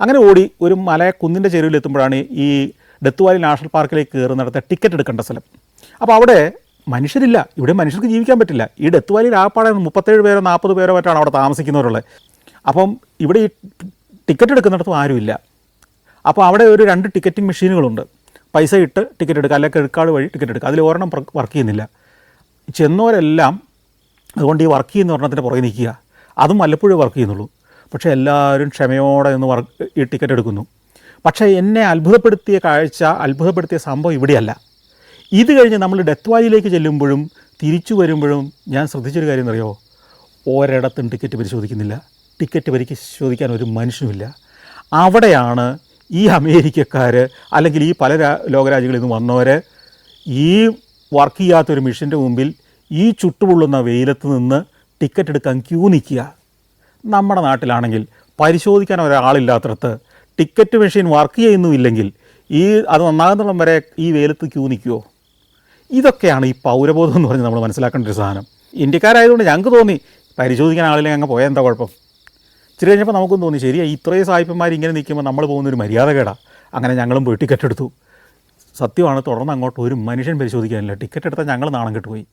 അങ്ങനെ ഓടി ഒരു മല കുന്നിന്റെ ചെരുവിലെത്തുമ്പോഴാണ് ഈ ഡെത്ത് വാലി നാഷണൽ പാർക്കിലേക്ക് കയറുന്നിടത്ത് ടിക്കറ്റ് എടുക്കേണ്ട സ്ഥലം. അപ്പോൾ അവിടെ മനുഷ്യരില്ല. ഇവിടെ മനുഷ്യർക്ക് ജീവിക്കാൻ പറ്റില്ല. ഈ ഡെത്ത് വാലിയിൽ ആപ്പാടെ മുപ്പത്തേഴ് പേരോ നാൽപ്പത് പേരോ മറ്റാണ് അവിടെ താമസിക്കുന്നവരുള്ളത്. അപ്പം ഇവിടെ ഈ ടിക്കറ്റ് എടുക്കുന്നിടത്തും ആരുമില്ല അപ്പോൾ അവിടെ ഒരു രണ്ട് ടിക്കറ്റിംഗ് മെഷീനുകളുണ്ട്. പൈസ ഇട്ട് ടിക്കറ്റ് എടുക്കുക അല്ലെങ്കിൽ ക്രെഡിറ്റ് കാർഡ് വഴി ടിക്കറ്റ് എടുക്കുക. അതിൽ ഒരെണ്ണം വർക്ക് ചെയ്യുന്നില്ല. ചെന്നവരെല്ലാം അതുകൊണ്ട് ഈ വർക്ക് ചെയ്യുന്ന ഒരെണ്ണത്തിന്റെ പുറകെ നിൽക്കുക. അതും വല്ലപ്പോഴും വർക്ക് ചെയ്യുന്നുള്ളൂ. പക്ഷേ എല്ലാവരും ക്ഷമയോടെ നിന്ന് ഈ ടിക്കറ്റ് എടുക്കുന്നു. പക്ഷേ എന്നെ അത്ഭുതപ്പെടുത്തിയ കാഴ്ച അത്ഭുതപ്പെടുത്തിയ സംഭവം ഇവിടെയല്ല. ഇത് കഴിഞ്ഞ് നമ്മൾ ഡെത്ത് വാലിയിലേക്ക് ചെല്ലുമ്പോഴും തിരിച്ചു വരുമ്പോഴും ഞാൻ ശ്രദ്ധിച്ചൊരു കാര്യം അറിയോ ഒരിടത്തും ടിക്കറ്റ് പരിശോധിക്കുന്നില്ല. ടിക്കറ്റ് പരിശോധിക്കാൻ ഒരു മനുഷ്യനുമില്ല. അവിടെയാണ് ഈ അമേരിക്കക്കാർ അല്ലെങ്കിൽ ഈ പല ലോകരാജ്യങ്ങളിൽ നിന്ന് വന്നവർ ഈ വർക്ക് ചെയ്യാത്തൊരു മെഷീന്റെ മുമ്പിൽ ഈ ചുട്ടുപൊള്ളുന്ന വെയിലത്ത് നിന്ന് ടിക്കറ്റ് എടുക്കാൻ ക്യൂ നിൽക്കുക. നമ്മുടെ നാട്ടിലാണെങ്കിൽ പരിശോധിക്കാൻ ഒരാളില്ലാത്തടത്ത് ടിക്കറ്റ് മെഷീൻ വർക്ക് ചെയ്യുന്നുമില്ലെങ്കിൽ ഈ അത് നന്നാകുന്നിടം വരെ ഈ വെയിലത്ത് ക്യൂ നിൽക്കുമോ ഇതൊക്കെയാണ് ഈ പൗരബോധം എന്ന് പറഞ്ഞ് നമ്മൾ മനസ്സിലാക്കേണ്ട ഒരു സാധനം. ഇന്ത്യക്കാരായതുകൊണ്ട് ഞങ്ങൾക്ക് തോന്നി പരിശോധിക്കാൻ ആളില്ലെങ്കിൽ അങ്ങ് പോയാൽ എന്താ കുഴപ്പം? ഇച്ചിരി കഴിഞ്ഞപ്പോൾ നമുക്കും തോന്നി ശരിയാ ഇത്രയും സായിപ്പന്മാർ ഇങ്ങനെ നിൽക്കുമ്പോൾ നമ്മൾ പോകുന്ന ഒരു മര്യാദ കേടാ അങ്ങനെ ഞങ്ങളും പോയി ടിക്കറ്റ് എടുത്തു. സത്യമാണ് തുടർന്ന് അങ്ങോട്ട് ഒരു മനുഷ്യൻ പരിശോധിക്കാനില്ല. ടിക്കറ്റ് എടുത്താൽ ഞങ്ങൾ നാണം കെട്ടുപോയി.